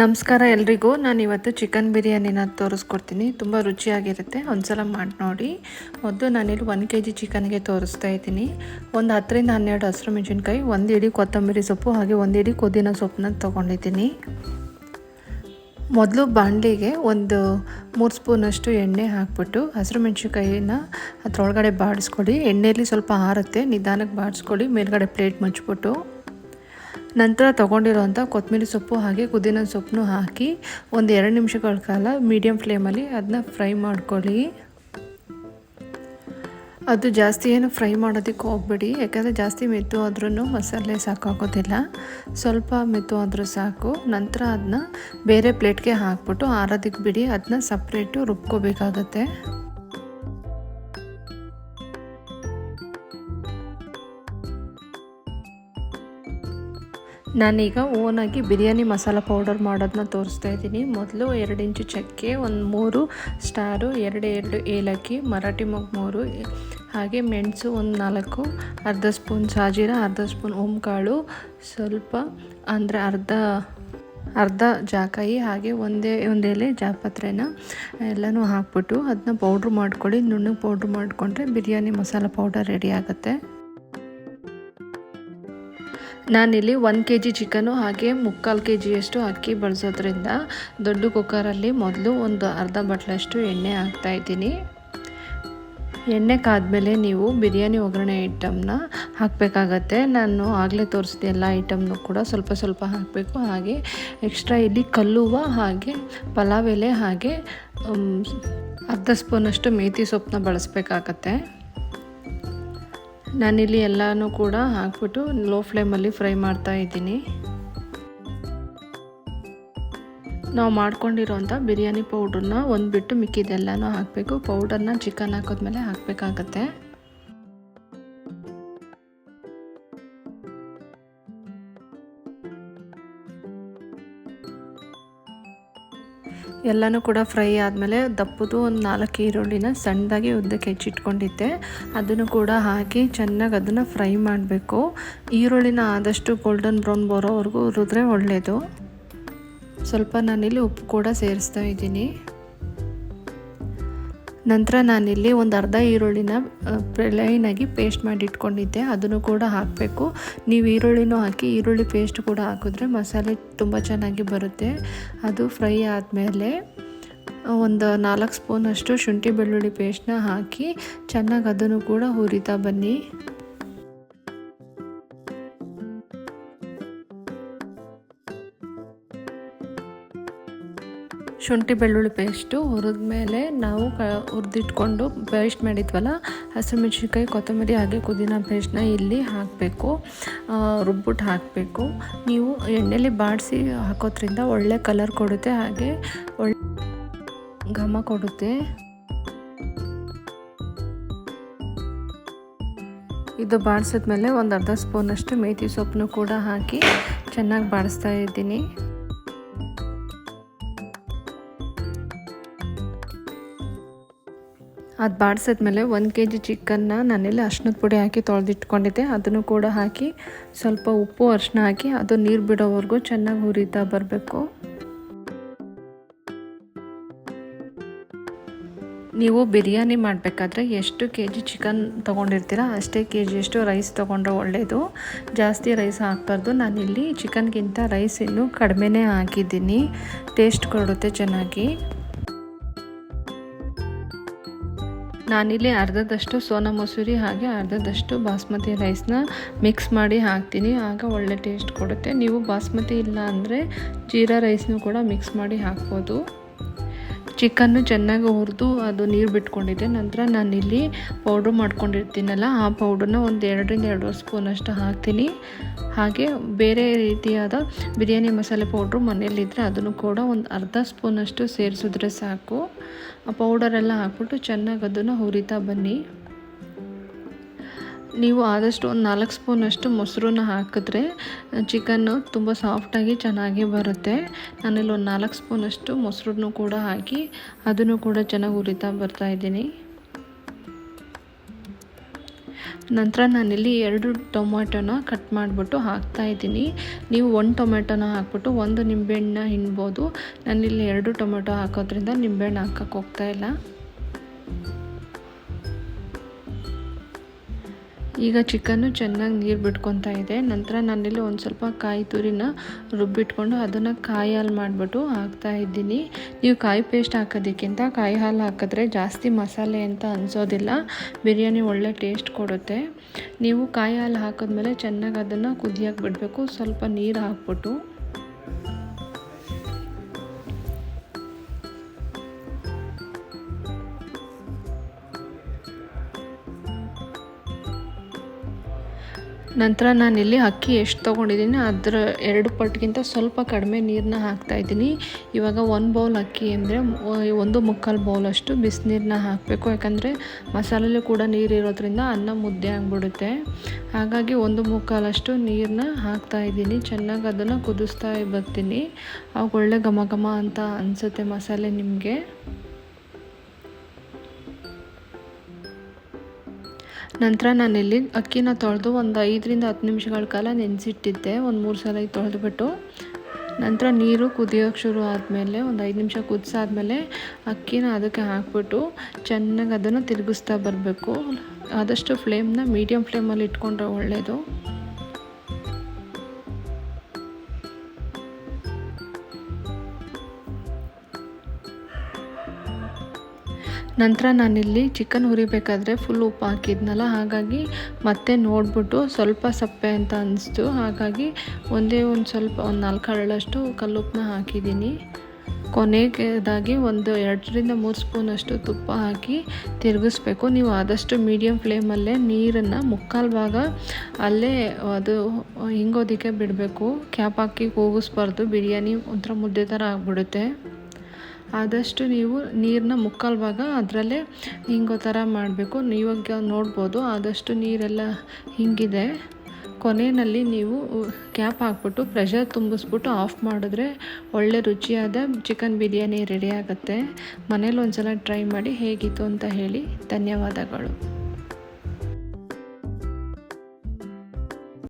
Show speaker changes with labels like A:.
A: ನಮಸ್ಕಾರ ಎಲ್ರಿಗೂ. ನಾನು ಇವತ್ತು ಚಿಕನ್ ಬಿರಿಯಾನಿನ ತೋರಿಸ್ಕೊಡ್ತೀನಿ. ತುಂಬ ರುಚಿಯಾಗಿರುತ್ತೆ. ಒಂದ್ಸಲ ಮಾಡಿ ನೋಡಿ. ಮೊದಲು ನಾನಿಲ್ಲಿ ಒಂದು ಕೆ ಜಿ ಚಿಕನ್ಗೆ ತೋರಿಸ್ತಾ ಇದ್ದೀನಿ. ಒಂದು ಹತ್ತರಿಂದ ಹನ್ನೆರಡು ಹಸಿರು ಮೆಣಸಿನ್ಕಾಯಿ, ಒಂದು ಇಡೀ ಕೊತ್ತಂಬರಿ ಸೊಪ್ಪು, ಹಾಗೆ ಒಂದು ಇಡೀ ಪುದೀನ ಸೊಪ್ಪನ್ನ ತೊಗೊಂಡಿದ್ದೀನಿ. ಮೊದಲು ಬಾಣಲಿಗೆ ಒಂದು ಮೂರು ಸ್ಪೂನಷ್ಟು ಎಣ್ಣೆ ಹಾಕ್ಬಿಟ್ಟು ಹಸಿರು ಮೆಣಸಿನ್ಕಾಯಿನ ಅದರೊಳಗಡೆ ಬಾಡಿಸ್ಕೊಡಿ. ಎಣ್ಣೆಯಲ್ಲಿ ಸ್ವಲ್ಪ ಆರುತ್ತೆ. ನಿಧಾನಕ್ಕೆ ಬಾಡಿಸ್ಕೊಡಿ. ಮೇಲ್ಗಡೆ ಪ್ಲೇಟ್ ಮುಚ್ಚಿಬಿಟ್ಟು. ನಂತರ ತೊಗೊಂಡಿರೋಂಥ ಕೊತ್ತಂಬರಿ ಸೊಪ್ಪು ಹಾಗೆ ಪುದೀನ ಸೊಪ್ಪನ್ನು ಹಾಕಿ ಒಂದು ಎರಡು ನಿಮಿಷಗಳ ಕಾಲ ಮೀಡಿಯಮ್ ಫ್ಲೇಮಲ್ಲಿ ಅದನ್ನ ಫ್ರೈ ಮಾಡ್ಕೊಳ್ಳಿ. ಅದು ಜಾಸ್ತಿ ಏನು ಫ್ರೈ ಮಾಡೋದಕ್ಕೆ ಹೋಗಬೇಡಿ, ಯಾಕಂದರೆ ಜಾಸ್ತಿ ಮೆತ್ತು ಆದ್ರೂ ಮಸಾಲೆ ಸಾಕಾಗೋದಿಲ್ಲ. ಸ್ವಲ್ಪ ಮೆತ್ತು ಆದರೂ ಸಾಕು. ನಂತರ ಅದನ್ನ ಬೇರೆ ಪ್ಲೇಟ್ಗೆ ಹಾಕ್ಬಿಟ್ಟು ಆರೋದಕ್ಕೆ ಬಿಡಿ ಅದನ್ನ ಸಪ್ರೇಟು ರುಬ್ಕೋಬೇಕಾಗತ್ತೆ. ನಾನೀಗ ಓನಾಗಿ ಬಿರಿಯಾನಿ ಮಸಾಲ ಪೌಡರ್ ಮಾಡೋದನ್ನ ತೋರಿಸ್ತಾ ಇದ್ದೀನಿ. ಮೊದಲು ಎರಡು ಇಂಚು ಚಕ್ಕೆ, ಒಂದು ಮೂರು ಸ್ಟಾರು, ಎರಡು ಎರಡು ಏಲಕ್ಕಿ, ಮರಾಠಿ ಮೊಗ್ ಮೂರು, ಹಾಗೆ ಮೆಣಸು ಒಂದು ನಾಲ್ಕು, ಅರ್ಧ ಸ್ಪೂನ್ ಸಾಜೀರ ಅರ್ಧ ಸ್ಪೂನ್ ಓಂಕಾಳು, ಸ್ವಲ್ಪ ಅಂದರೆ ಅರ್ಧ ಅರ್ಧ ಜಾಕಾಯಿ, ಹಾಗೆ ಒಂದೇ, ಒಂದು ಎಲೆ ಜಾಪತ್ರೆನ ಎಲ್ಲನೂ ಹಾಕ್ಬಿಟ್ಟು ಅದನ್ನ ಪೌಡ್ರ್ ಮಾಡ್ಕೊಳ್ಳಿ. ನುಣ್ಣಗೆ ಪೌಡ್ರ್ ಮಾಡಿಕೊಂಡ್ರೆ ಬಿರಿಯಾನಿ ಮಸಾಲ ಪೌಡರ್ ರೆಡಿ ಆಗುತ್ತೆ. ನಾನಿಲ್ಲಿ ಒನ್ ಕೆ ಜಿ ಚಿಕನು ಹಾಗೆ ಮುಕ್ಕಾಲು ಕೆ ಜಿಯಷ್ಟು ಅಕ್ಕಿ ಬಳಸೋದ್ರಿಂದ ದೊಡ್ಡ ಕುಕ್ಕರಲ್ಲಿ ಮೊದಲು ಒಂದು ಅರ್ಧ ಬಟ್ಲಷ್ಟು ಎಣ್ಣೆ ಹಾಕ್ತಾಯಿದ್ದೀನಿ ಎಣ್ಣೆ ಕಾದಮೇಲೆ ನೀವು ಬಿರಿಯಾನಿ ಒಗ್ಗರಣೆ ಐಟಮ್ನ ಹಾಕಬೇಕಾಗತ್ತೆ. ನಾನು ಆಗಲೇ ತೋರಿಸಿದ ಎಲ್ಲ ಐಟಮ್ನು ಕೂಡ ಸ್ವಲ್ಪ ಸ್ವಲ್ಪ ಹಾಕಬೇಕು. ಹಾಗೆ ಎಕ್ಸ್ಟ್ರಾ ಇಲ್ಲಿ ಕಲ್ಲುವ ಹಾಗೆ ಪಲಾವ್ ಎಲೆ ಹಾಗೆ ಅರ್ಧ ಸ್ಪೂನಷ್ಟು ಮೇಥಿ ಸೊಪ್ಪನ್ನ ಬಳಸಬೇಕಾಗತ್ತೆ. ನಾನಿಲ್ಲಿ ಎಲ್ಲನೂ ಕೂಡ ಹಾಕ್ಬಿಟ್ಟು ಲೋ ಫ್ಲೇಮಲ್ಲಿ ಫ್ರೈ ಮಾಡ್ತಾ ಇದ್ದೀನಿ. ನಾವು ಮಾಡ್ಕೊಂಡಿರೋಂಥ ಬಿರಿಯಾನಿ ಪೌಡ್ರನ್ನ ಒಂದು ಬಿಟ್ಟು ಮಿಕ್ಕಿದೆಲ್ಲನೂ ಹಾಕಬೇಕು. ಪೌಡರ್ನ ಚಿಕನ್ ಹಾಕೋದ್ಮೇಲೆ ಹಾಕಬೇಕಾಗತ್ತೆ. ಎಲ್ಲನೂ ಕೂಡ ಫ್ರೈ ಆದಮೇಲೆ ದಪ್ಪದು ಒಂದು ನಾಲ್ಕು ಈರುಳ್ಳಿನ ಸಣ್ಣದಾಗಿ ಉದ್ದಕ್ಕೆ ಹೆಚ್ಚಿಟ್ಕೊಂಡಿದ್ದೆ. ಅದನ್ನು ಕೂಡ ಹಾಕಿ ಚೆನ್ನಾಗಿ ಅದನ್ನು ಫ್ರೈ ಮಾಡಬೇಕು. ಈರುಳ್ಳಿನ ಆದಷ್ಟು ಗೋಲ್ಡನ್ ಬ್ರೌನ್ ಬರೋವರೆಗೂ ಹುರಿದ್ರೆ ಒಳ್ಳೆಯದು ಸ್ವಲ್ಪ ನಾನಿಲ್ಲಿ ಉಪ್ಪು ಕೂಡ ಸೇರಿಸ್ತಾ ಇದ್ದೀನಿ. ನಂತರ ನಾನಿಲ್ಲಿ ಒಂದು ಅರ್ಧ ಈರುಳ್ಳಿನ ಪ್ಲೈನಾಗಿ ಪೇಸ್ಟ್ ಮಾಡಿ ಇಟ್ಕೊಂಡಿದ್ದೆ. ಅದನ್ನು ಕೂಡ ಹಾಕಬೇಕು. ನೀವು ಈರುಳ್ಳಿನೂ ಹಾಕಿ, ಈರುಳ್ಳಿ ಪೇಸ್ಟ್ ಕೂಡ ಹಾಕಿದ್ರೆ ಮಸಾಲೆ ತುಂಬ ಚೆನ್ನಾಗಿ ಬರುತ್ತೆ. ಅದು ಫ್ರೈ ಆದಮೇಲೆ, ಒಂದು ನಾಲ್ಕು ಸ್ಪೂನಷ್ಟು ಶುಂಠಿ ಬೆಳ್ಳುಳ್ಳಿ ಪೇಸ್ಟ್ನ ಹಾಕಿ, ಚೆನ್ನಾಗಿ ಅದನ್ನು ಕೂಡ ಹುರಿತಾ ಬನ್ನಿ. ಶುಂಠಿ ಬೆಳ್ಳುಳ್ಳಿ ಪೇಸ್ಟು ಹುರಿದ ಮೇಲೆ ನಾವು ಕ ಹುರಿದಿಟ್ಕೊಂಡು ಪೇಸ್ಟ್ ಮಾಡಿದ್ವಲ್ಲ, ಹಸಿಮೆಣ್ಸಿನ್ಕಾಯಿ, ಕೊತ್ತಂಬರಿ ಹಾಗೆ ಪುದೀನ ಪೇಸ್ಟ್ನ ಇಲ್ಲಿ ಹಾಕಬೇಕು. ರುಬ್ಬಿಟ್ಟು ಹಾಕಬೇಕು. ನೀವು ಎಣ್ಣೆಲಿ ಬಾಡಿಸಿ ಹಾಕೋದ್ರಿಂದ ಒಳ್ಳೆ ಕಲರ್ ಕೊಡುತ್ತೆ, ಹಾಗೆ ಒಳ್ಳೆ ಘಮ ಕೊಡುತ್ತೆ. ಇದು ಬಾಡಿಸಿದ್ಮೇಲೆ ಒಂದು ಅರ್ಧ ಸ್ಪೂನಷ್ಟು ಮೇಥಿ ಸೊಪ್ಪನ್ನು ಕೂಡ ಹಾಕಿ ಚೆನ್ನಾಗಿ ಬಾಡಿಸ್ತಾ ಇದ್ದೀನಿ. ಅದು ಬಾಡಿಸಿದ್ಮೇಲೆ ಒಂದು ಕೆ ಜಿ ಚಿಕನ್ನ ನಾನೆಲ್ಲ ಅರ್ಶಿನದ ಪುಡಿ ಹಾಕಿ ತೊಳೆದಿಟ್ಕೊಂಡಿದ್ದೆ. ಅದನ್ನು ಕೂಡ ಹಾಕಿ ಸ್ವಲ್ಪ ಉಪ್ಪು ಅರಿಶಿನ ಹಾಕಿ ಅದು ನೀರು ಬಿಡೋವರೆಗೂ ಚೆನ್ನಾಗಿ ಹುರಿತಾ ಬರಬೇಕು. ನೀವು ಬಿರಿಯಾನಿ ಮಾಡಬೇಕಾದ್ರೆ ಎಷ್ಟು ಕೆ ಜಿ ಚಿಕನ್ ತೊಗೊಂಡಿರ್ತೀರ ಅಷ್ಟೇ ಕೆ ಜಿಯಷ್ಟು ರೈಸ್ ತೊಗೊಂಡ್ರೆ ಒಳ್ಳೆಯದು ಜಾಸ್ತಿ ರೈಸ್ ಹಾಕ್ಬಾರ್ದು. ನಾನಿಲ್ಲಿ ಚಿಕನ್ಗಿಂತ ರೈಸ್ ಇನ್ನೂ ಕಡಿಮೆನೇ ಹಾಕಿದ್ದೀನಿ. ಟೇಸ್ಟ್ ಕೊಡುತ್ತೆ ಚೆನ್ನಾಗಿ. ನಾನಿಲ್ಲಿ ಅರ್ಧದಷ್ಟು ಸೋನಾ ಮಸೂರಿ ಹಾಗೆ ಅರ್ಧದಷ್ಟು ಬಾಸ್ಮತಿ ರೈಸ್ನ ಮಿಕ್ಸ್ ಮಾಡಿ ಹಾಕ್ತೀನಿ. ಆಗ ಒಳ್ಳೆ ಟೇಸ್ಟ್ ಕೊಡುತ್ತೆ. ನೀವು ಬಾಸ್ಮತಿ ಇಲ್ಲ ಅಂದರೆ ಜೀರಾ ರೈಸ್ನೂ ಕೂಡ ಮಿಕ್ಸ್ ಮಾಡಿ ಹಾಕ್ಬೋದು. ಚಿಕನ್ನು ಚೆನ್ನಾಗಿ ಹುರಿದು ಅದು ನೀರು ಬಿಟ್ಕೊಂಡಿದ್ದೆ. ನಂತರ ನಾನಿಲ್ಲಿ ಪೌಡ್ರ್ ಮಾಡ್ಕೊಂಡಿರ್ತೀನಲ್ಲ, ಆ ಪೌಡ್ರನ್ನ ಒಂದು ಎರಡರಿಂದ ಎರಡೂವರೆ ಸ್ಪೂನಷ್ಟು ಹಾಕ್ತೀನಿ. ಹಾಗೆ ಬೇರೆ ರೀತಿಯಾದ ಬಿರಿಯಾನಿ ಮಸಾಲೆ ಪೌಡ್ರು ಮನೆಯಲ್ಲಿದ್ದರೆ ಅದನ್ನು ಕೂಡ ಒಂದು ಅರ್ಧ ಸ್ಪೂನಷ್ಟು ಸೇರಿಸಿದ್ರೆ ಸಾಕು. ಆ ಪೌಡರೆಲ್ಲ ಹಾಕ್ಬಿಟ್ಟು ಚೆನ್ನಾಗಿ ಅದನ್ನು ಹುರಿತಾ ಬನ್ನಿ. ನೀವು ಆದಷ್ಟು ಒಂದು ನಾಲ್ಕು ಸ್ಪೂನಷ್ಟು ಮೊಸರನ್ನ ಹಾಕಿದ್ರೆ ಚಿಕನ್ನು ತುಂಬ ಸಾಫ್ಟಾಗಿ ಚೆನ್ನಾಗಿ ಬರುತ್ತೆ. ನಾನಿಲ್ಲಿ ಒಂದು ನಾಲ್ಕು ಸ್ಪೂನಷ್ಟು ಮೊಸರನ್ನು ಕೂಡ ಹಾಕಿ ಅದನ್ನು ಕೂಡ ಚೆನ್ನಾಗಿ ಹುರಿತಾ ಬರ್ತಾಯಿದ್ದೀನಿ ನಂತರ ನಾನಿಲ್ಲಿ ಎರಡು ಟೊಮ್ಯಾಟೋನ ಕಟ್ ಮಾಡಿಬಿಟ್ಟು ಹಾಕ್ತಾ ಇದ್ದೀನಿ. ನೀವು ಒಂದು ಟೊಮೆಟೊನ ಹಾಕ್ಬಿಟ್ಟು ಒಂದು ನಿಂಬೆಹಣ್ಣ ಹಿಂಡ್ಬೋದು. ನಾನಿಲ್ಲಿ ಎರಡು ಟೊಮೆಟೊ ಹಾಕೋದ್ರಿಂದ ನಿಂಬೆಹಣ್ಣು ಹಾಕೋಕ್ಕೆ ಹೋಗ್ತಾ ಈಗ ಚಿಕನ್ನು ಚೆನ್ನಾಗಿ ನೀರು ಬಿಟ್ಕೊತಾ ಇದೆ. ನಂತರ ನಾನಿಲ್ಲಿ ಒಂದು ಸ್ವಲ್ಪ ಕಾಯಿ ತುರಿನ ರುಬ್ಬಿಟ್ಕೊಂಡು ಅದನ್ನು ಕಾಯಿ ಹಾಲು ಮಾಡಿಬಿಟ್ಟು ಹಾಕ್ತಾ ಇದ್ದೀನಿ. ನೀವು ಕಾಯಿ ಪೇಸ್ಟ್ ಹಾಕೋದಕ್ಕಿಂತ ಕಾಯಿ ಹಾಲು ಹಾಕಿದ್ರೆ ಜಾಸ್ತಿ ಮಸಾಲೆ ಅಂತ ಅನಿಸೋದಿಲ್ಲ. ಬಿರಿಯಾನಿ ಒಳ್ಳೆ ಟೇಸ್ಟ್ ಕೊಡುತ್ತೆ. ನೀವು ಕಾಯಿ ಹಾಲು ಹಾಕಿದ್ಮೇಲೆ ಚೆನ್ನಾಗಿ ಅದನ್ನು ಕುದಿಯೋಕೆ ಬಿಡಬೇಕು. ಸ್ವಲ್ಪ ನೀರು ಹಾಕ್ಬಿಟ್ಟು. ನಂತರ ನಾನಿಲ್ಲಿ ಅಕ್ಕಿ ಎಷ್ಟು ತೊಗೊಂಡಿದ್ದೀನಿ, ಅದರ ಎರಡು ಪಟ್ಟಿಗಿಂತ ಸ್ವಲ್ಪ ಕಡಿಮೆ ನೀರನ್ನ ಹಾಕ್ತಾಯಿದ್ದೀನಿ. ಇವಾಗ ಒಂದು ಬೌಲ್ ಅಕ್ಕಿ ಅಂದರೆ ಒಂದು ಮುಕ್ಕಾಲು ಬೌಲಷ್ಟು ಬಿಸಿನೀರನ್ನ ಹಾಕಬೇಕು. ಯಾಕಂದರೆ ಮಸಾಲೆಲ್ಲೂ ಕೂಡ ನೀರು ಇರೋದ್ರಿಂದ ಅನ್ನ ಮುದ್ದೆ ಆಗಿಬಿಡುತ್ತೆ. ಹಾಗಾಗಿ ಒಂದು ಮುಕ್ಕಾಲಷ್ಟು ನೀರನ್ನ ಹಾಕ್ತಾಯಿದ್ದೀನಿ. ಚೆನ್ನಾಗಿ ಅದನ್ನು ಕುದಿಸ್ತಾ ಬರ್ತೀನಿ. ಅವಾಗ ಒಳ್ಳೆ ಘಮ ಘಮ ಅಂತ ಅನಿಸುತ್ತೆ ಮಸಾಲೆ ನಿಮಗೆ. ನಂತರ ನಾನಿಲ್ಲಿ ಅಕ್ಕಿನ ತೊಳೆದು ಒಂದು ಐದರಿಂದ ಹತ್ತು ನಿಮಿಷಗಳ ಕಾಲ ನೆನೆಸಿಟ್ಟಿದ್ದೆ. ಒಂದು ಮೂರು ಸಲ ತೊಳೆದುಬಿಟ್ಟು ನಂತರ ನೀರು ಕುದಿಯೋಕ್ಕೆ ಶುರು ಆದಮೇಲೆ ಒಂದು ಐದು ನಿಮಿಷ ಕುದಿಸಾದ್ಮೇಲೆ ಅಕ್ಕಿನ ಅದಕ್ಕೆ ಹಾಕ್ಬಿಟ್ಟು ಚೆನ್ನಾಗಿ ಅದನ್ನು ತಿರುಗಿಸ್ತಾ ಬರಬೇಕು. ಆದಷ್ಟು ಫ್ಲೇಮ್ನ ಮೀಡಿಯಮ್ ಫ್ಲೇಮಲ್ಲಿ ಇಟ್ಕೊಂಡ್ರೆ ಒಳ್ಳೆಯದು ನಂತರ ನಾನಿಲ್ಲಿ ಚಿಕನ್ ಹುರಿಬೇಕಾದ್ರೆ ಫುಲ್ ಉಪ್ಪು ಹಾಕಿದ್ನಲ್ಲ, ಹಾಗಾಗಿ ಮತ್ತೆ ನೋಡಿಬಿಟ್ಟು ಸ್ವಲ್ಪ ಸಪ್ಪೆ ಅಂತ ಅನಿಸ್ತು. ಹಾಗಾಗಿ ಒಂದೇ ಒಂದು ಸ್ವಲ್ಪ, ಒಂದು ನಾಲ್ಕು ಹರಳಷ್ಟು ಕಲ್ಲುಪ್ಪನ್ನ ಹಾಕಿದ್ದೀನಿ. ಕೊನೆಗೆದಾಗಿ ಒಂದು ಎರಡರಿಂದ ಮೂರು ಸ್ಪೂನಷ್ಟು ತುಪ್ಪ ಹಾಕಿ ತಿರುಗಿಸ್ಬೇಕು. ನೀವು ಆದಷ್ಟು ಮೀಡಿಯಮ್ ಫ್ಲೇಮಲ್ಲೇ ನೀರನ್ನು ಮುಕ್ಕಾಲು ಭಾಗ ಅಲ್ಲೇ ಅದು ಹಿಂಗೋದಕ್ಕೆ ಬಿಡಬೇಕು. ಕ್ಯಾಪ್ ಹಾಕಿ ಕೂಗಿಸ್ಬಾರ್ದು. ಬಿರಿಯಾನಿ ಒಂಥರ ಮುದ್ದೆ ಥರ ಆಗಿಬಿಡುತ್ತೆ. ಆದಷ್ಟು ನೀವು ನೀರನ್ನ ಮುಕ್ಕಾಲು ಭಾಗ ಅದರಲ್ಲೇ ಹಿಂಗೋ ಥರ ಮಾಡಬೇಕು. ಇವಾಗ ನೋಡ್ಬೋದು, ಆದಷ್ಟು ನೀರೆಲ್ಲ ಹಿಂಗಿದೆ. ಕೊನೆಯಲ್ಲಿ ನೀವು ಕ್ಯಾಪ್ ಹಾಕ್ಬಿಟ್ಟು ಪ್ರೆಷರ್ ತುಂಬಿಸ್ಬಿಟ್ಟು ಆಫ್ ಮಾಡಿದ್ರೆ ಒಳ್ಳೆ ರುಚಿಯಾದ ಚಿಕನ್ ಬಿರಿಯಾನಿ ರೆಡಿ ಆಗುತ್ತೆ. ಮನೇಲಿ ಒಂದು ಸಲ ಟ್ರೈ ಮಾಡಿ ಹೇಗಿತ್ತು ಅಂತ ಹೇಳಿ. ಧನ್ಯವಾದಗಳು.